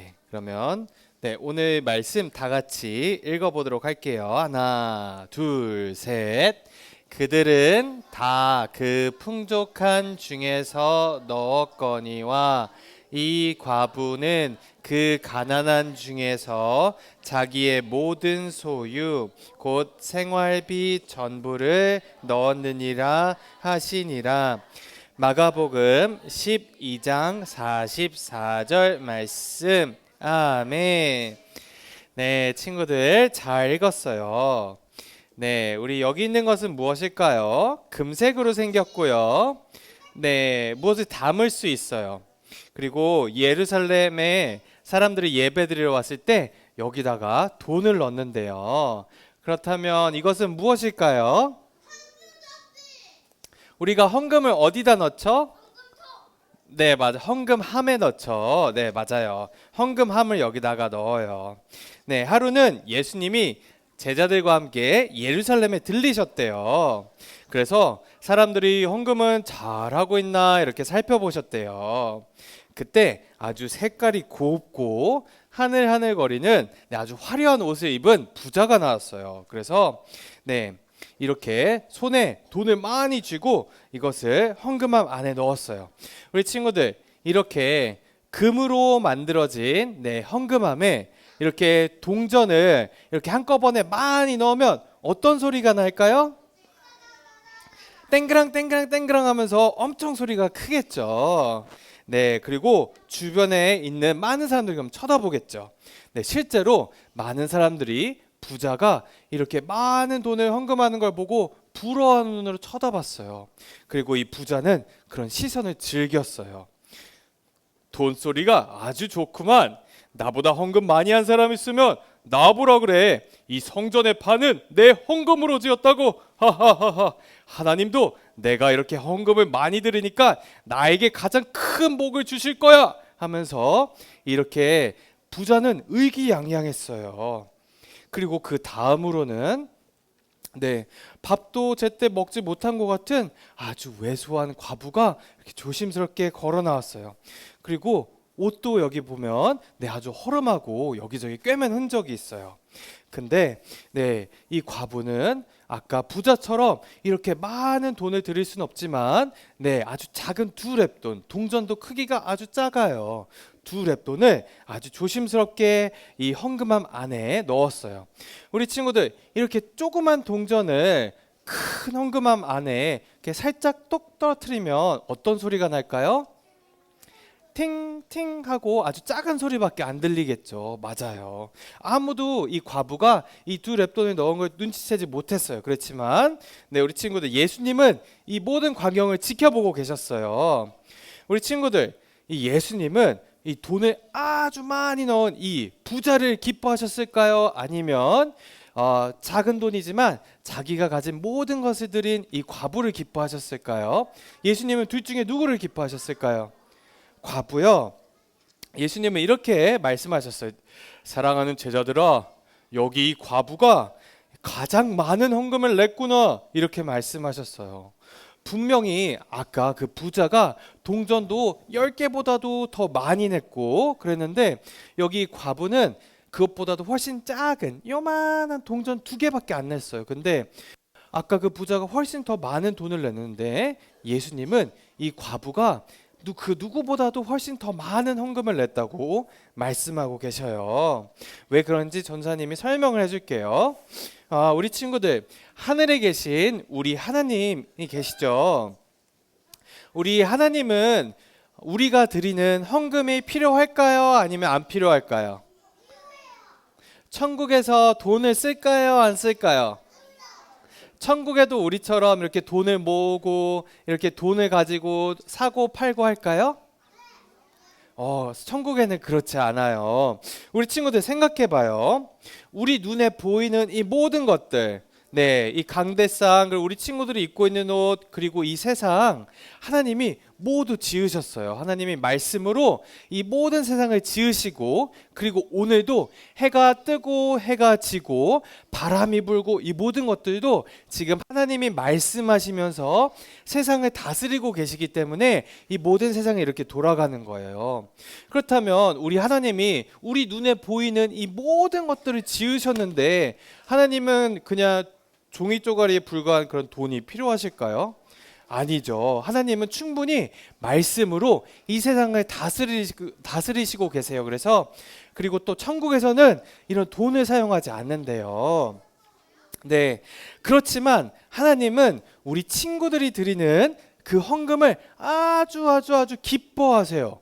네, 그러면 네, 오늘 말씀 다 같이 읽어 보도록 할게요. 하나, 둘, 셋. 그들은 다 그 풍족한 중에서 넣었거니와 이 과부는 그 가난한 중에서 자기의 모든 소유 곧 생활비 전부를 넣었느니라 하시니라. 마가복음 12장 44절 말씀. 아멘. 네, 친구들 잘 읽었어요. 네, 우리 여기 있는 것은 무엇일까요? 금색으로 생겼고요. 네, 무엇을 담을 수 있어요. 그리고 예루살렘에 사람들이 예배 드리러 왔을 때 여기다가 돈을 넣는데요. 그렇다면 이것은 무엇일까요? 우리가 헌금을 어디다 넣죠? 네, 맞아. 헌금함에 넣죠. 네, 맞아요. 헌금함을 여기다가 넣어요. 네, 하루는 예수님이 제자들과 함께 예루살렘에 들리셨대요. 그래서 사람들이 헌금은 잘하고 있나 이렇게 살펴보셨대요. 그때 아주 색깔이 곱고 하늘하늘거리는 네, 아주 화려한 옷을 입은 부자가 나왔어요. 그래서 네, 이렇게 손에 돈을 많이 쥐고 이것을 헌금함 안에 넣었어요. 우리 친구들 이렇게 금으로 만들어진 네, 헌금함에 이렇게 동전을 이렇게 한꺼번에 많이 넣으면 어떤 소리가 날까요? 땡그랑 땡그랑 땡그랑 하면서 엄청 소리가 크겠죠. 네, 그리고 주변에 있는 많은 사람들이 그럼 쳐다보겠죠. 네, 실제로 많은 사람들이 부자가 이렇게 많은 돈을 헌금하는 걸 보고 부러워하는 눈으로 쳐다봤어요. 그리고 이 부자는 그런 시선을 즐겼어요. 돈 소리가 아주 좋구만. 나보다 헌금 많이 한 사람 있으면 나보라 그래. 이 성전의 판은 내 헌금으로 지었다고. 하하하하. 하나님도 내가 이렇게 헌금을 많이 들으니까 나에게 가장 큰 복을 주실 거야. 하면서 이렇게 부자는 의기양양했어요. 그리고 그 다음으로는 네 밥도 제때 먹지 못한 것 같은 아주 왜소한 과부가 이렇게 조심스럽게 걸어 나왔어요. 그리고 옷도 여기 보면 네 아주 허름하고 여기저기 꿰맨 흔적이 있어요. 근데 네 이 과부는 아까 부자처럼 이렇게 많은 돈을 드릴 수는 없지만 네 아주 작은 두 랩돈 동전도 크기가 아주 작아요. 두 랩돈을 아주 조심스럽게 이 헌금함 안에 넣었어요. 우리 친구들 이렇게 조그만 동전을 큰 헌금함 안에 이렇게 살짝 똑 떨어뜨리면 어떤 소리가 날까요? 팅팅 하고 아주 작은 소리밖에 안 들리겠죠. 맞아요. 아무도 이 과부가 이 두 랩돈을 넣은 걸 눈치채지 못했어요. 그렇지만 네, 우리 친구들 예수님은 이 모든 광경을 지켜보고 계셨어요. 우리 친구들 이 예수님은 이 돈을 아주 많이 넣은 이 부자를 기뻐하셨을까요? 아니면 어, 작은 돈이지만 자기가 가진 모든 것을 드린 이 과부를 기뻐하셨을까요? 예수님은 둘 중에 누구를 기뻐하셨을까요? 과부요. 예수님은 이렇게 말씀하셨어요. 사랑하는 제자들아, 여기 이 과부가 가장 많은 헌금을 냈구나. 이렇게 말씀하셨어요. 분명히 아까 그 부자가 동전도 10개보다도 더 많이 냈고 그랬는데 여기 과부는 그것보다도 훨씬 작은 요만한 동전 두 개밖에 안 냈어요. 근데 아까 그 부자가 훨씬 더 많은 돈을 냈는데 예수님은 이 과부가 누- 그 누구보다도 훨씬 더 많은 헌금을 냈다고 말씀하고 계셔요. 왜 그런지 전사님이 설명을 해줄게요. 아, 우리 친구들 하늘에 계신 우리 하나님이 계시죠. 우리 하나님은 우리가 드리는 헌금이 필요할까요? 아니면 안 필요할까요? 천국에서 돈을 쓸까요? 안 쓸까요? 천국에도 우리처럼 이렇게 돈을 모으고 이렇게 돈을 가지고 사고 팔고 할까요? 어, 천국에는 그렇지 않아요. 우리 친구들 생각해 봐요. 우리 눈에 보이는 이 모든 것들, 네, 이 강대상, 그리고 우리 친구들이 입고 있는 옷, 그리고 이 세상, 하나님이 모두 지으셨어요. 하나님이 말씀으로 이 모든 세상을 지으시고, 그리고 오늘도 해가 뜨고 해가 지고, 바람이 불고 이 모든 것들도 지금 하나님이 말씀하시면서 세상을 다스리고 계시기 때문에 이 모든 세상이 이렇게 돌아가는 거예요. 그렇다면 우리 하나님이 우리 눈에 보이는 이 모든 것들을 지으셨는데 하나님은 그냥 종이 쪼가리에 불과한 그런 돈이 필요하실까요? 아니죠. 하나님은 충분히 말씀으로 이 세상을 다스리시고, 다스리시고 계세요. 그래서 그리고 또 천국에서는 이런 돈을 사용하지 않는데요. 네. 그렇지만 하나님은 우리 친구들이 드리는 그 헌금을 아주 아주 아주 기뻐하세요.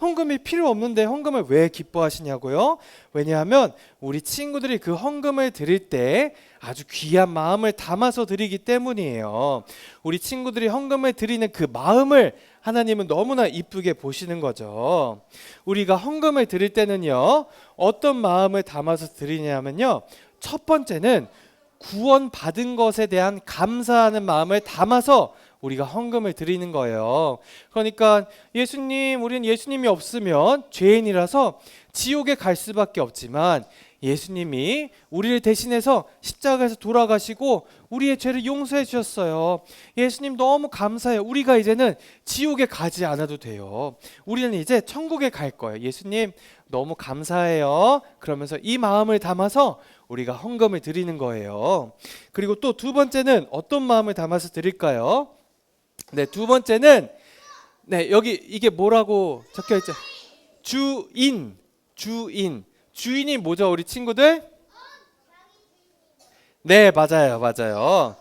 헌금이 필요 없는데 헌금을 왜 기뻐하시냐고요? 왜냐하면 우리 친구들이 그 헌금을 드릴 때 아주 귀한 마음을 담아서 드리기 때문이에요. 우리 친구들이 헌금을 드리는 그 마음을 하나님은 너무나 이쁘게 보시는 거죠. 우리가 헌금을 드릴 때는요, 어떤 마음을 담아서 드리냐면요, 첫 번째는 구원 받은 것에 대한 감사하는 마음을 담아서 우리가 헌금을 드리는 거예요. 그러니까 예수님, 우리는 예수님이 없으면 죄인이라서 지옥에 갈 수밖에 없지만 예수님이 우리를 대신해서 십자가에서 돌아가시고 우리의 죄를 용서해 주셨어요. 예수님 너무 감사해요. 우리가 이제는 지옥에 가지 않아도 돼요. 우리는 이제 천국에 갈 거예요. 예수님 너무 감사해요. 그러면서 이 마음을 담아서 우리가 헌금을 드리는 거예요. 그리고 또 두 번째는 어떤 마음을 담아서 드릴까요? 네, 두 번째는 네, 여기 이게 뭐라고 적혀 있죠? 주인, 주인. 주인이 뭐죠, 우리 친구들? 네, 맞아요, 맞아요.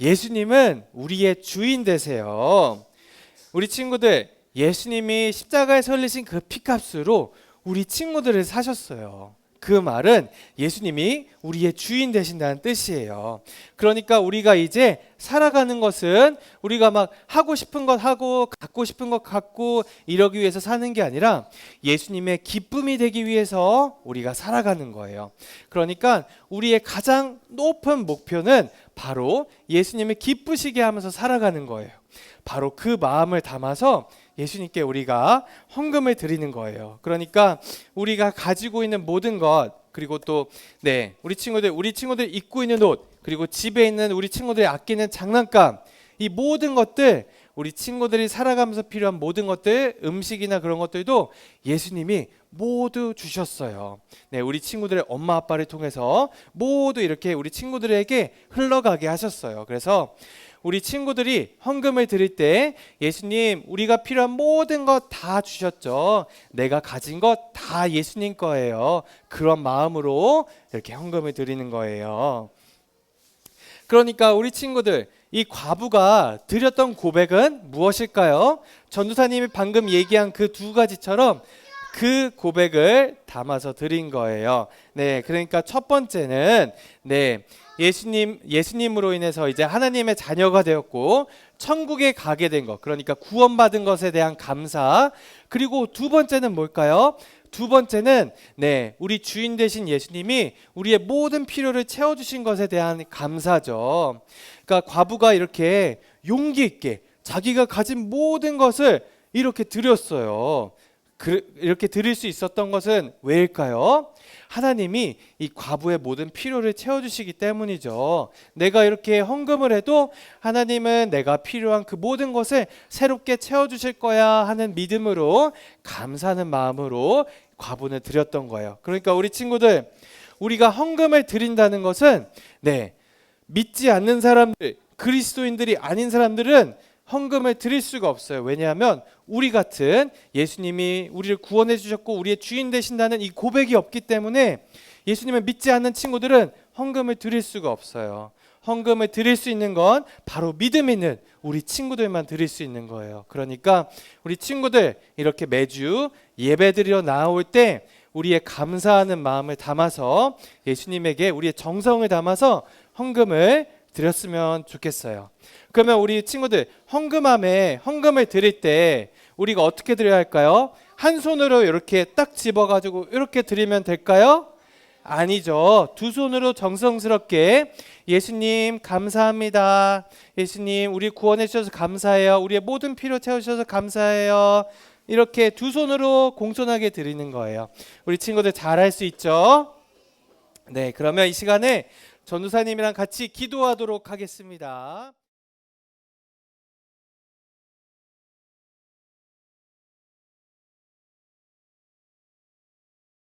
예수님은 우리의 주인 되세요. 우리 친구들, 예수님이 십자가에 설리신 그 피값으로 우리 친구들을 사셨어요. 그 말은 예수님이 우리의 주인 되신다는 뜻이에요. 그러니까 우리가 이제 살아가는 것은 우리가 막 하고 싶은 것 하고 갖고 싶은 것 갖고 이러기 위해서 사는 게 아니라 예수님의 기쁨이 되기 위해서 우리가 살아가는 거예요. 그러니까 우리의 가장 높은 목표는 바로 예수님을 기쁘시게 하면서 살아가는 거예요. 바로 그 마음을 담아서 예수님께 우리가 헌금을 드리는 거예요. 그러니까 우리가 가지고 있는 모든 것 그리고 또 네, 우리 친구들 우리 친구들 입고 있는 옷 그리고 집에 있는 우리 친구들이 아끼는 장난감 이 모든 것들 우리 친구들이 살아가면서 필요한 모든 것들 음식이나 그런 것들도 예수님이 모두 주셨어요. 네, 우리 친구들의 엄마 아빠를 통해서 모두 이렇게 우리 친구들에게 흘러가게 하셨어요. 그래서 우리 친구들이 헌금을 드릴 때 예수님 우리가 필요한 모든 것 다 주셨죠. 내가 가진 것 다 예수님 거예요. 그런 마음으로 이렇게 헌금을 드리는 거예요. 그러니까 우리 친구들 이 과부가 드렸던 고백은 무엇일까요? 전도사님이 방금 얘기한 그 두 가지처럼 그 고백을 담아서 드린 거예요. 네, 그러니까 첫 번째는 네, 예수님 예수님으로 인해서 이제 하나님의 자녀가 되었고 천국에 가게 된 것. 그러니까 구원받은 것에 대한 감사. 그리고 두 번째는 뭘까요? 두 번째는 네, 우리 주인 되신 예수님이 우리의 모든 필요를 채워 주신 것에 대한 감사죠. 그러니까 과부가 이렇게 용기 있게 자기가 가진 모든 것을 이렇게 드렸어요. 그, 이렇게 드릴 수 있었던 것은 왜일까요? 하나님이 이 과부의 모든 필요를 채워주시기 때문이죠. 내가 이렇게 헌금을 해도 하나님은 내가 필요한 그 모든 것을 새롭게 채워주실 거야 하는 믿음으로 감사하는 마음으로 과부는 드렸던 거예요. 그러니까 우리 친구들, 우리가 헌금을 드린다는 것은 네 믿지 않는 사람들, 그리스도인들이 아닌 사람들은 헌금을 드릴 수가 없어요. 왜냐하면 우리 같은 예수님이 우리를 구원해 주셨고 우리의 주인 되신다는 이 고백이 없기 때문에 예수님을 믿지 않는 친구들은 헌금을 드릴 수가 없어요. 헌금을 드릴 수 있는 건 바로 믿음 있는 우리 친구들만 드릴 수 있는 거예요. 그러니까 우리 친구들 이렇게 매주 예배 드리러 나올 때 우리의 감사하는 마음을 담아서 예수님에게 우리의 정성을 담아서 헌금을 드렸으면 좋겠어요. 그러면 우리 친구들 헌금함에 헌금을 드릴 때 우리가 어떻게 드려야 할까요? 한 손으로 이렇게 딱 집어가지고 이렇게 드리면 될까요? 아니죠. 두 손으로 정성스럽게 예수님 감사합니다. 예수님 우리 구원해 주셔서 감사해요. 우리의 모든 필요 채워 주셔서 감사해요. 이렇게 두 손으로 공손하게 드리는 거예요. 우리 친구들 잘 할 수 있죠? 네, 그러면 이 시간에 전도사님이랑 같이 기도하도록 하겠습니다.